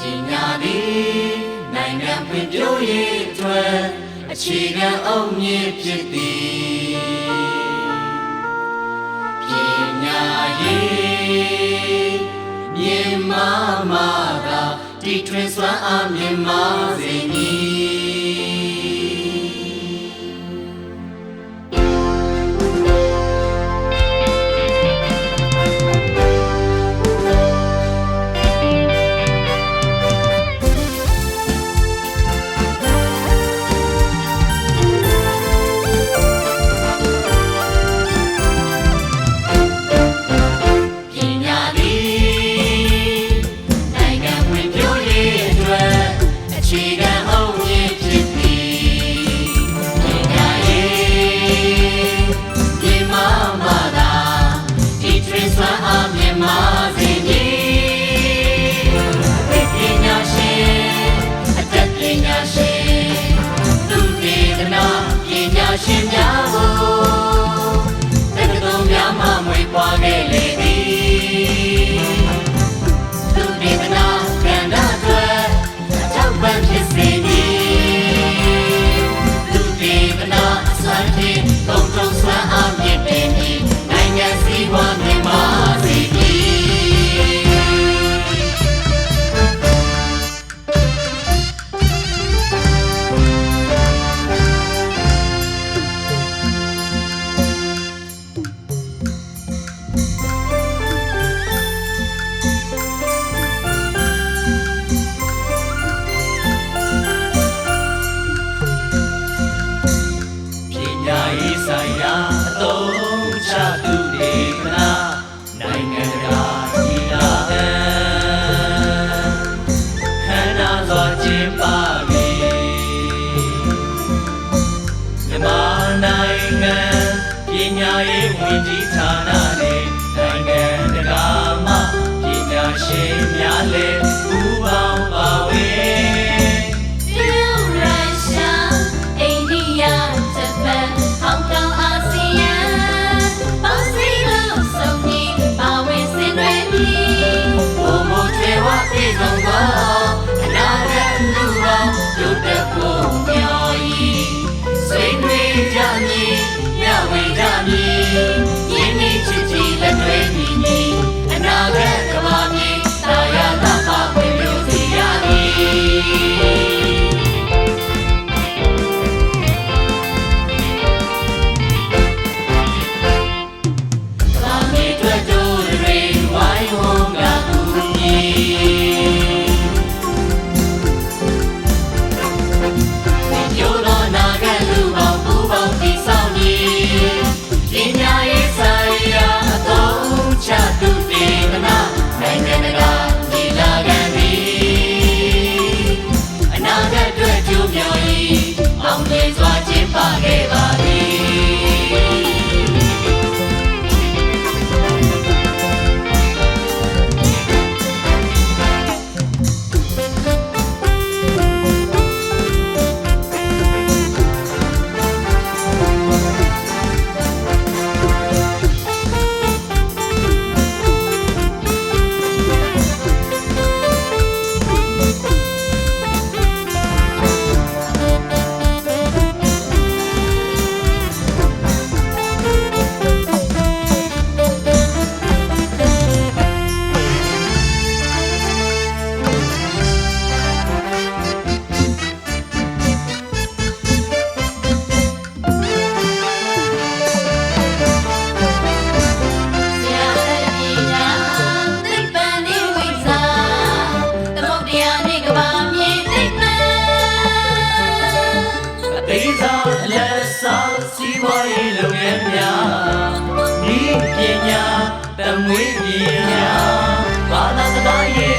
ပညာသည်နိုင်ငံဖွံ့ဖြိုးရေးအတွက်အခြေခံအုတ်မြစ်ဖြစ်သည်ပညာရေးမြန်မာမှာသာတည်ထွင်စွမ်းအားမြင့်မားစေမည် ရှင်များကိုတက္ကသိုလ်များမှမွေးဖွားခဲ့လေသည်သူဒေသနာကန္တာတွေအထောက်ပံ့ဖြစ်စေသည်သူဒေသနာအစွမ်းဖြင့်ကုန်ထုံစွမ်းအားမြင့်တင်ပြီးနိုင်ငံစည်းဝါးမြင့်မာ ညာရေးဝန်ကြီးဌာနနဲ့နိုင်ငံတကာမှပညာရှင်များလည်းပူးပေါင်းပါဝင်တရုတ်ရုရှားအိန္ဒိယဂျပန်ဟောင်ကောင်အာဆီယံပေါင်းစည်းလို့စုံညီပါဝင်ဆင်နွှဲပြီးဘုံမထေဝပြေဆုံးသော ကျ သမုဒ္ဒရာနေကဘာမြေသိပ္ပံအသေးစားအလက်စားစီးပွားရေးလုပ်ငန်းများဤပညာတမွေးပညာဘာသာစကားရေး